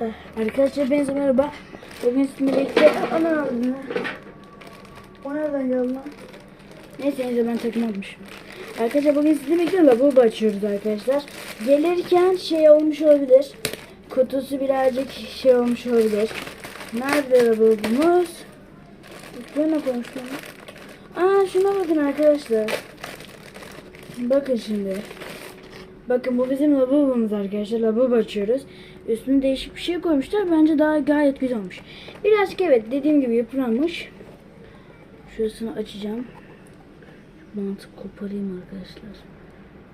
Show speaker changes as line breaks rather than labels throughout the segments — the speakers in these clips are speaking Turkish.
Arkadaşlar ben merhaba. Bugün sizinle birlikte ana aldım. O nereden geldi lan? Neyse neyse ben takım almışım. Arkadaşlar bugün sizinle birlikte lavabo açıyoruz arkadaşlar. Gelirken şey olmuş olabilir. Kutusu birazcık şey olmuş olabilir. Nerede lavabomuz? Ne konuştum? Aa şuna bakın arkadaşlar. Bakın şimdi. Bakın bu bizim lavabomuz arkadaşlar. Lavabo açıyoruz. Üstüne değişik bir şey koymuşlar. Bence daha gayet güzel olmuş. Birazcık evet dediğim gibi yıpranmış. Şurasını açacağım. Bantı koparayım arkadaşlar.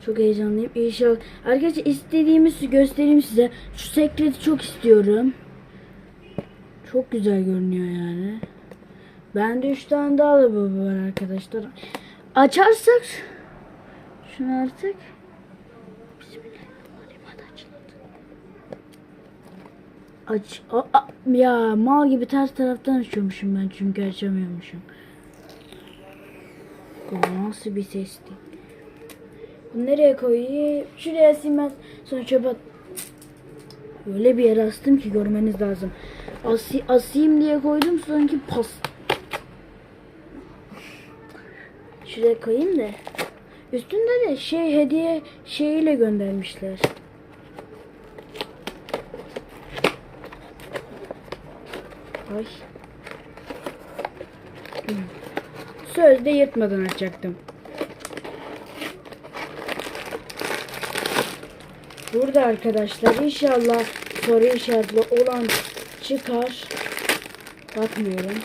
Çok heyecanlıyım. İnşallah. Arkadaşlar istediğimi göstereyim size. Şu sekreti çok istiyorum. Çok güzel görünüyor yani. Bende 3 tane daha lavabo var arkadaşlar. Açarsak şunu artık. Aç. A- a- ya mal gibi ters taraftan açıyormuşum ben çünkü açamıyormuşum. Nasıl bir sesti? Bunu nereye koyayım? Şuraya ben. Sonra çöpe Öyle bir yere astım ki görmeniz lazım. Asi, asayım diye koydum sanki pas. Şuraya koyayım da. Üstünde de şey hediye şeyiyle göndermişler. Ay. Sözde yırtmadan açacaktım. Burada arkadaşlar inşallah soru işaretli olan çıkar. Bakmıyorum.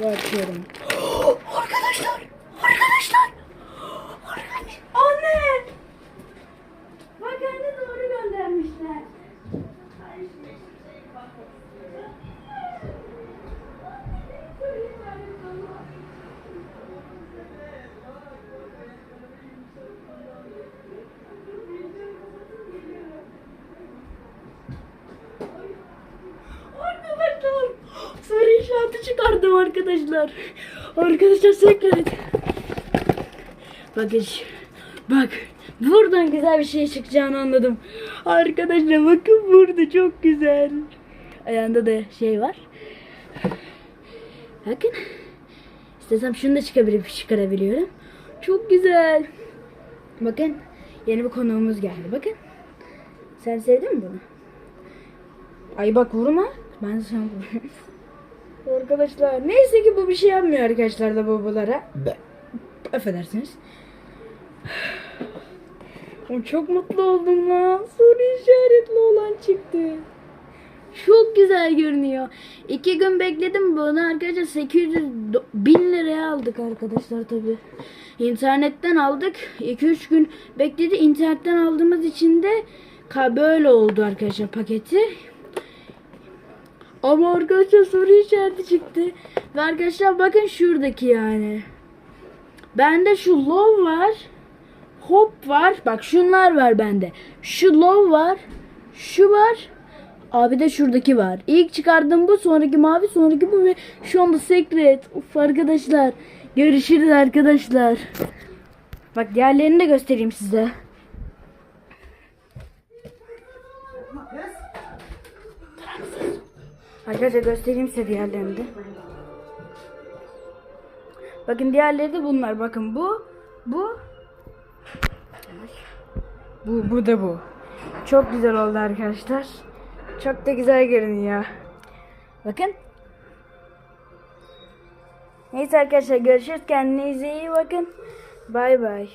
Arkadaşlar! Arkadaşlar! Arkadaşlar! Anne! Bak anne doğru göndermişler. Arkadaşlar işareti çıkardım arkadaşlar. Arkadaşlar sekret. Bakın bak buradan güzel bir şey çıkacağını anladım. Arkadaşlar bakın burada çok güzel. Ayağında da şey var. Bakın. İstesem şunu da çıkabilip çıkarabiliyorum. Çok güzel. Bakın yeni bir konuğumuz geldi. Bakın. Sen sevdin mi bunu? Ay bak vurma. Ben sana vuruyorum. Arkadaşlar neyse ki bu bir şey yapmıyor arkadaşlar da babalara. Affedersiniz. Ama çok mutlu oldum lan. Soru işaretli olan çıktı. Çok güzel görünüyor. İki gün bekledim bunu arkadaşlar 800 do- bin liraya aldık arkadaşlar tabi. İnternetten aldık. 2-3 gün bekledi. İnternetten aldığımız için de ka- böyle oldu arkadaşlar paketi. Ama arkadaşlar soru işareti çıktı. Ve arkadaşlar bakın şuradaki yani. Bende şu low var. Hop var. Bak şunlar var bende. Şu low var. Şu var. Abi de şuradaki var. İlk çıkardığım bu. Sonraki mavi. Sonraki bu ve şu anda secret. Uf arkadaşlar. Görüşürüz arkadaşlar. Bak diğerlerini de göstereyim size. Arkadaşlar göstereyim size diğerlerini de. Bakın diğerleri de bunlar. Bakın bu, bu, bu, bu da bu. Çok güzel oldu arkadaşlar. Çok da güzel görünüyor. Bakın. Neyse arkadaşlar görüşürüz. Kendinize iyi bakın. Bay bay.